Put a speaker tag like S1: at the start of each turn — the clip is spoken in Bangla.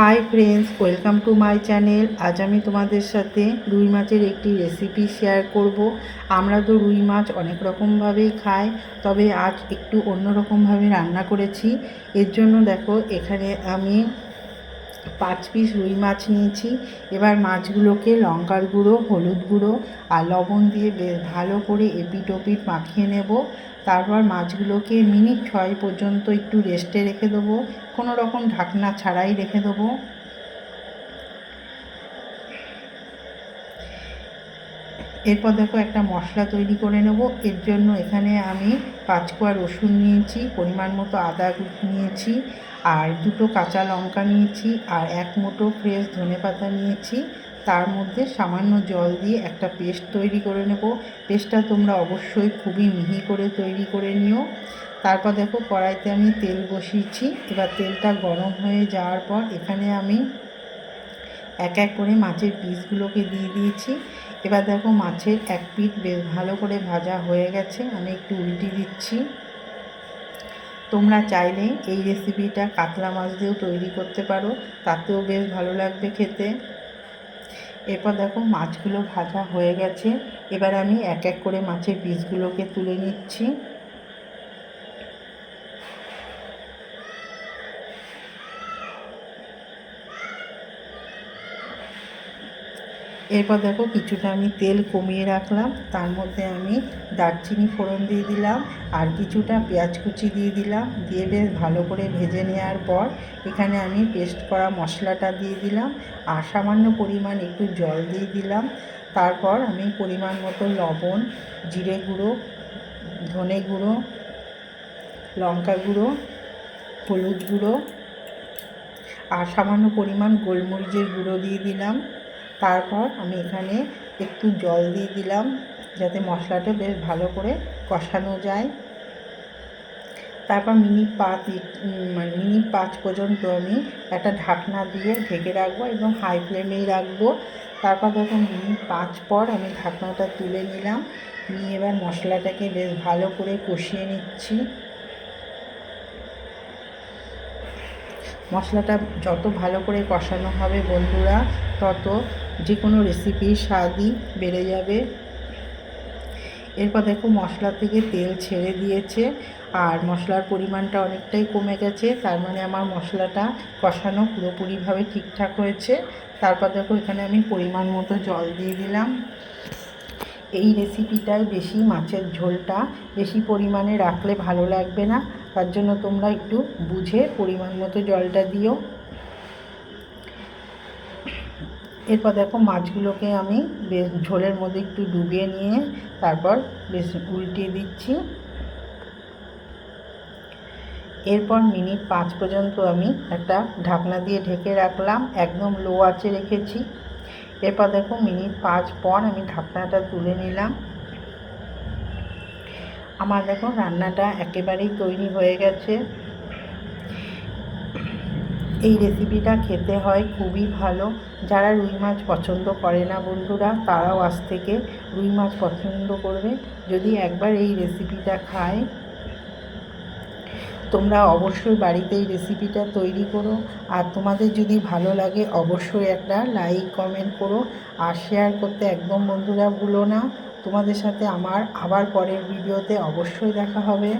S1: Hi friends welcome to my channel আজ আমি তোমাদের সাথে রুই মাছের একটি রেসিপি শেয়ার করব। আমরা তো রুই মাছ অনেক রকমভাবেই খাই, তবে আজ একটু অন্যরকমভাবে রান্না করেছি। এর জন্য দেখো, এখানে আমি পাঁচ পিস রুই মাছ নিয়েছি। এবার মাছগুলোকে লঙ্কার গুঁড়ো, হলুদ গুঁড়ো আর লবণ দিয়ে বেশ ভালো করে এপিট ওপিট মাখিয়ে নেব। তারপর মাছগুলোকে মিনিট ছয় পর্যন্ত একটু রেস্টে রেখে দেবো। কোনো রকম ঢাকনা ছাড়াই রেখে দেবো। এরপর দেখো একটা মশলা তৈরি করে নেব। এর জন্য এখানে আমি পাঁচকোয়া রসুন নিয়েছি, পরিমাণ মতো আদা নিয়েছি, আর দুটো কাঁচা লঙ্কা নিয়েছি, আর এক মুঠো ফ্রেশ ধনে পাতা নিয়েছি। তার মধ্যে সামান্য জল দিয়ে একটা পেস্ট তৈরি করে নেব। পেস্টটা তোমরা অবশ্যই খুবই মিহি করে তৈরি করে নিও। তারপর দেখো কড়াইতে আমি তেল বসিয়েছি। এবার তেলটা গরম হয়ে যাওয়ার পর এখানে আমি এক এক করে মাছের পিসগুলোকে দিয়ে দিয়েছি। এবার দেখো মাছের এক পিঠ বেশ ভালো করে ভাজা হয়ে গেছে, আমি একটু উল্টি দিচ্ছি। তোমরা চাইলে এই রেসিপিটা কাতলা মাছ দিয়েও তৈরি করতে পারো, তাতেও বেশ ভালো লাগবে খেতে। এরপর দেখো মাছগুলো ভাজা হয়ে গেছে, এবার আমি এক এক করে মাছের পিসগুলোকে তুলে নিচ্ছি। এরপর দেখো কিছুটা আমি তেল কমিয়ে রাখলাম, তার মধ্যে আমি দারচিনি ফোড়ন দিয়ে দিলাম আর কিছুটা পেঁয়াজ কুচি দিয়ে দিলাম, দিয়ে বেশ ভালো করে ভেজে নেওয়ার পর এখানে আমি পেস্ট করা মশলাটা দিয়ে দিলাম আর সামান্য পরিমাণ একটু জল দিয়ে দিলাম। তারপর আমি পরিমাণ মতো লবণ, জিরে গুঁড়ো, ধনে গুঁড়ো, লঙ্কা গুঁড়ো, হলুদ গুঁড়ো আর সামান্য পরিমাণ গোলমরিচের গুঁড়ো দিয়ে দিলাম। তারপর আমি এখানে একটু জল দিয়ে দিলাম যাতে মশলাটা বেশ ভালো করে কষানো যায়। তারপর মিনিট পাঁচ মানে মিনিট পাঁচ পর্যন্ত আমি একটা ঢাকনা দিয়ে ঢেকে রাখব এবং হাই ফ্লেমেই রাখব। তারপর দেখুন মিনিট পাঁচ পর আমি ঢাকনাটা তুলে নিলাম, নিয়ে এবার মশলাটাকে বেশ ভালো করে কষিয়ে নিচ্ছি। মশলাটা যত ভালো করে কষানো হবে বন্ধুরা, তত যে কোনো রেসিপি স্বাদই বেড়ে যাবে। এরপর দেখো মশলা থেকে তেল ছেড়ে দিয়েছে আর মশলার পরিমাণটা অনেকটাই কমে গেছে, তার মানে আমার মশলাটা কষানো পুরোপুরিভাবে ঠিকঠাক হয়েছে। তারপর দেখো এখানে আমি পরিমাণ মতো জল দিয়ে দিলাম। এই রেসিপিটায় বেশি মাছের ঝোলটা বেশি পরিমাণে রাখলে ভালো লাগবে না, তার জন্য তোমরা একটু বুঝে পরিমাণ মতো জলটা দিও। এরপর দেখো মাছগুলোকে আমি বেশ ঝোলের মধ্যে একটু ডুবিয়ে নিয়ে তারপর বেশ উল্টিয়ে দিচ্ছি। এরপর মিনিট পাঁচ পর্যন্ত আমি একটা ঢাকনা দিয়ে ঢেকে রাখলাম, একদম লো আঁচে রেখেছি। এরপর দেখো মিনিট পাঁচ পর আমি ঢাকনাটা তুলে নিলাম। আমার দেখো রান্নাটা একেবারেই তৈরি হয়ে গেছে। এই রেসিপিটা খেতে হয় খুবই ভালো। যারা রুই মাছ পছন্দ করে না বন্ধুরা, তারাও আজ থেকে রুই মাছ পছন্দ করবে। যদি একবার এই রেসিপিটা খায়, তোমরা অবশ্যই বাড়িতে এই রেসিপিটা তৈরি করো। আর তোমাদের যদি ভালো লাগে, অবশ্যই একটা লাইক কমেন্ট করো। আর শেয়ার করতে একদম বন্ধুরা ভুলো না। তোমাদের সাথে আমার আবার পরের ভিডিওতে অবশ্যই দেখা হবে।